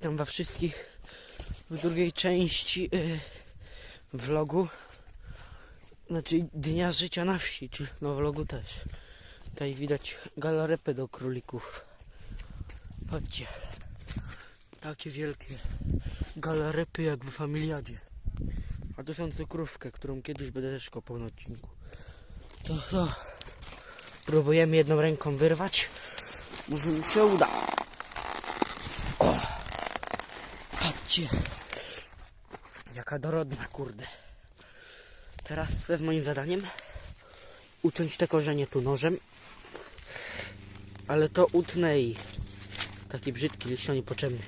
Witam was wszystkich w drugiej części y, vlogu. Znaczy dnia życia na wsi, czy no vlogu też. Tutaj widać galarepę do królików. Patrzcie. Takie wielkie galarepy jak w familiadzie. A to są cukrówkę, którą kiedyś będę też kopał na odcinku. To, to. Próbujemy jedną ręką wyrwać. Może mi się uda. Patrzcie. Jaka dorodna, kurde. Teraz jest moim zadaniem? Uciąć te korzenie tu nożem. Ale to utnę i taki brzydki liścia niepotrzebny.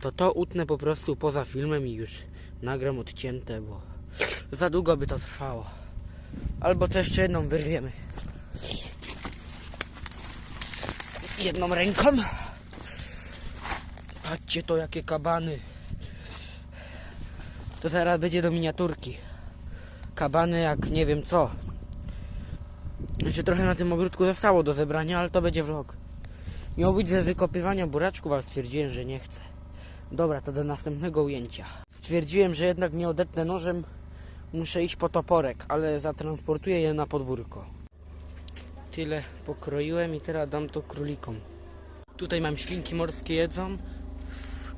To to utnę po prostu poza filmem i już nagram odcięte, bo za długo by to trwało. Albo to jeszcze jedną wyrwiemy. Jedną ręką. Patrzcie to jakie kabany. To zaraz będzie do miniaturki. Kabany jak nie wiem co. Jeszcze trochę na tym ogródku zostało do zebrania, ale to będzie vlog. Miał być ze wykopywania buraczków, ale stwierdziłem, że nie chcę. Dobra, to do następnego ujęcia. Stwierdziłem, że jednak nie odetnę nożem. Muszę iść po toporek, ale zatransportuję je na podwórko. Tyle pokroiłem i teraz dam to królikom. Tutaj mam świnki morskie jedzą,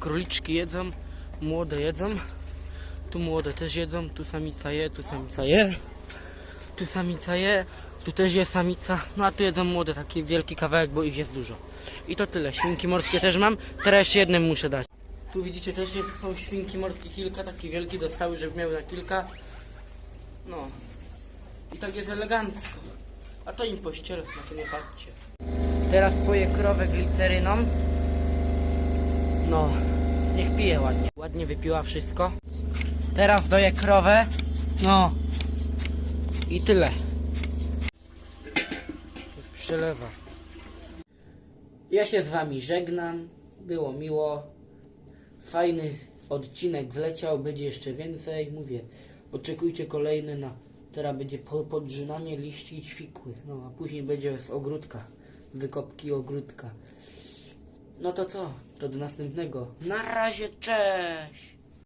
króliczki jedzą, młode jedzą. Tu młode też jedzą, tu samica je, tu samica je. Tu samica je, tu też jest samica. No a tu jedzą młode, taki wielki kawałek, bo ich jest dużo. I to tyle. Świnki morskie też mam. Teraz jednym muszę dać. Tu widzicie też jest, są świnki morskie kilka, takie wielkie dostały, żeby miały na kilka. No. I tak jest elegancko. A to im pościelę, na to nie patrzcie. Teraz poję krowę gliceryną. No, niech pije ładnie. Ładnie wypiła wszystko. Teraz doję krowę. No. I tyle. Przelewa. Ja się z wami żegnam. Było miło. Fajny odcinek wleciał. Będzie jeszcze więcej. Mówię, oczekujcie kolejny na... Teraz będzie po- podrzynanie liści i ćwikły. No, a później będzie z ogródka. Wykopki ogródka. No to co? To do następnego. Na razie, cześć!